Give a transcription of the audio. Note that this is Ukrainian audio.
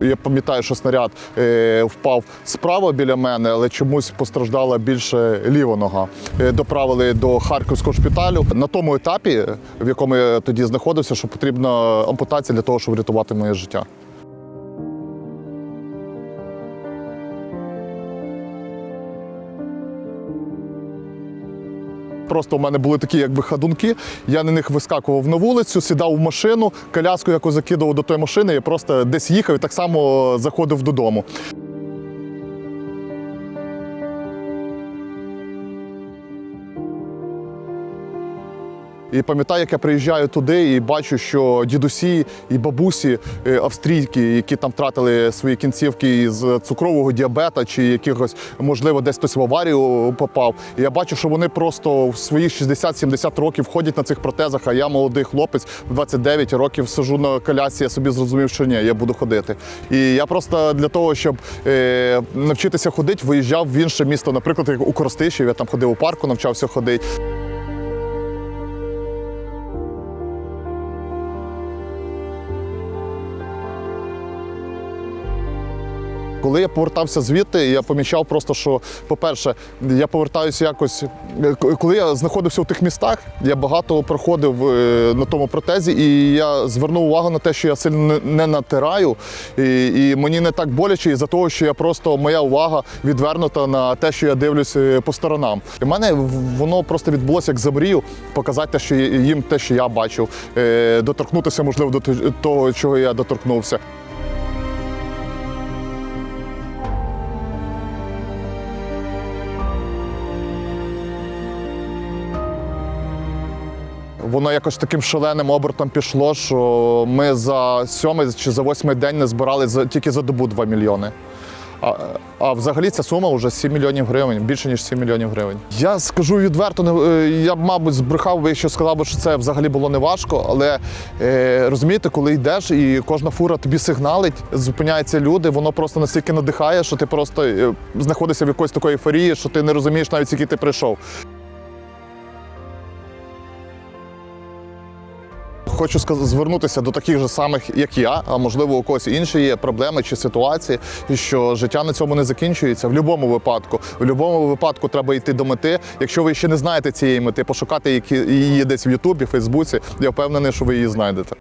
я пам'ятаю, що снаряд е, впав справа біля мене, але чомусь постраждала більше ліва нога. Е, доправили до харківського шпиталю на тому етапі, в якому я тоді знаходився, що потрібна ампутація для того, щоб врятувати моє життя. Просто у мене були такі якби ходунки. Я на них вискакував на вулицю, сідав в машину, коляску, яку закидував до тої машини, я просто десь їхав і так само заходив додому. І пам'ятаю, як я приїжджаю туди і бачу, що дідусі і бабусі е, австрійки, які там втратили свої кінцівки з цукрового діабета чи якихось, можливо, десь хтось в аварію попав. І я бачу, що вони просто в свої 60-70 років ходять на цих протезах, а я молодий хлопець в 29 років сижу на колясці, я собі зрозумів, що ні, я буду ходити. І я просто для того, щоб е, навчитися ходити, виїжджав в інше місто, наприклад, як у Коростишів, я там ходив у парку, навчався ходити. Коли я повертався звідти, я помічав просто, що, по-перше, я повертаюся якось. е, Коли я знаходився в тих містах, я багато проходив е, на тому протезі, і я звернув увагу на те, що я сильно не- натираю, і, і мені не так боляче, із-за того, що я просто моя увага відвернута на те, що я дивлюсь е, по сторонам. В мене воно просто відбулося як замрію, показати те, що їм те, що я бачив, доторкнутися, можливо, до того, чого я доторкнувся. Воно якось таким шаленим обертом пішло, що ми за сьомий чи за восьмий день не збирали за, тільки за добу 2 мільйони. А, а взагалі ця сума вже 7 мільйонів гривень, більше ніж 7 мільйонів гривень. Я скажу відверто, е, я б, мабуть, збрехав би, якщо сказав би, що це взагалі було не важко. Але е, розумієте, коли йдеш і кожна фура тобі сигналить, зупиняються люди, воно просто настільки надихає, що ти просто е, знаходишся в якоїсь такої ейфорії, що ти не розумієш навіть, який ти прийшов. Хочу звернутися до таких же самих, як я, а можливо, у когось інші є проблеми чи ситуації, що життя на цьому не закінчується в будь-якому випадку. В будь-якому випадку треба йти до мети. Якщо ви ще не знаєте цієї мети, пошукати її десь в Ютубі, Фейсбуці. Я впевнений, що ви її знайдете.